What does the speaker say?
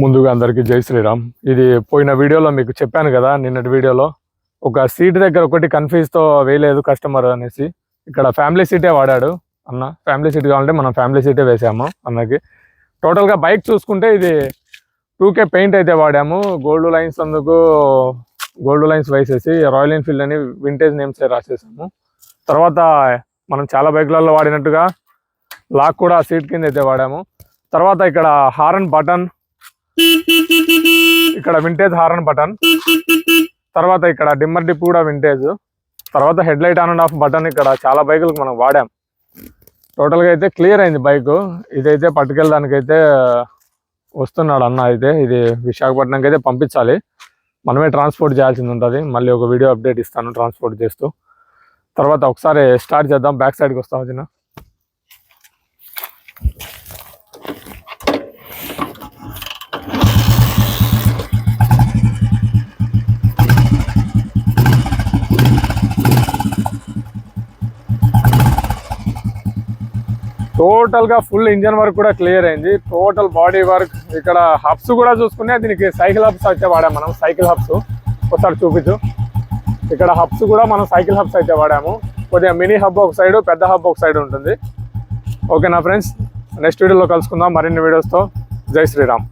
ముందుగా అందరికీ జై శ్రీరామ్. ఇది పోయిన వీడియోలో మీకు చెప్పాను కదా నిన్నటి వీడియోలో. ఒక సీట్ దగ్గర ఒకటి కన్ఫ్యూజ్తో వేయలేదు కస్టమర్ అనేసి. ఇక్కడ ఫ్యామిలీ సీటే వాడాడు అన్న. ఫ్యామిలీ సీట్ కావాలంటే మనం ఫ్యామిలీ సీటే వేసాము అన్నకి. టోటల్గా బైక్ చూసుకుంటే ఇది టూకే పెయింట్ అయితే వాడాము. గోల్డ్ లైన్స్ అందుకు గోల్డ్ లైన్స్ వేసేసి రాయల్ ఎన్ఫీల్డ్ అని వింటేజ్ నేమ్స్ రాసేసాము. తర్వాత మనం చాలా బైక్లలో వాడినట్టుగా లాక్ కూడా సీట్ కింద అయితే వాడాము. తర్వాత ఇక్కడ హారన్ బటన్ ఇక్కడ వింటేజ్ హారన్ బటన్ తర్వాత ఇక్కడ డిమ్మర్ డిప్ కూడా వింటేజ్ తర్వాత head light on and off button ఇక్కడ చాలా బైకులకు మనం వాడాం. టోటల్గా అయితే క్లియర్ అయింది బైక్. ఇదైతే పట్టుకెళ్ళడానికి అయితే వస్తున్నాడు అన్న అయితే. ఇది విశాఖపట్నంకి అయితే పంపించాలి. మనమే ట్రాన్స్పోర్ట్ చేయాల్సింది ఉంటుంది. మళ్ళీ ఒక వీడియో అప్డేట్ ఇస్తాను ట్రాన్స్పోర్ట్ చేస్తూ. తర్వాత ఒకసారి స్టార్ట్ చేద్దాం. బ్యాక్ సైడ్కి వస్తాం వచ్చిన టోటల్గా ఫుల్ ఇంజన్ వర్క్ కూడా క్లియర్ అయింది. టోటల్ బాడీ వర్క్ ఇక్కడ హబ్స్ కూడా చూసుకునే దీనికి సైకిల్ హబ్స్ అయితే వాడాము మనం. Cycle hubs. ఒకసారి చూపించు. ఇక్కడ హబ్స్ కూడా మనం సైకిల్ హబ్స్ అయితే వాడాము. కొద్దిగా మినీ హబ్ ఒక సైడ్ పెద్ద హబ్ ఒక సైడ్ ఉంటుంది. ఓకేనా ఫ్రెండ్స్? నెక్స్ట్ వీడియోలో కలుసుకుందాం. మరిన్ని వీడియోస్తో. జై శ్రీరామ్.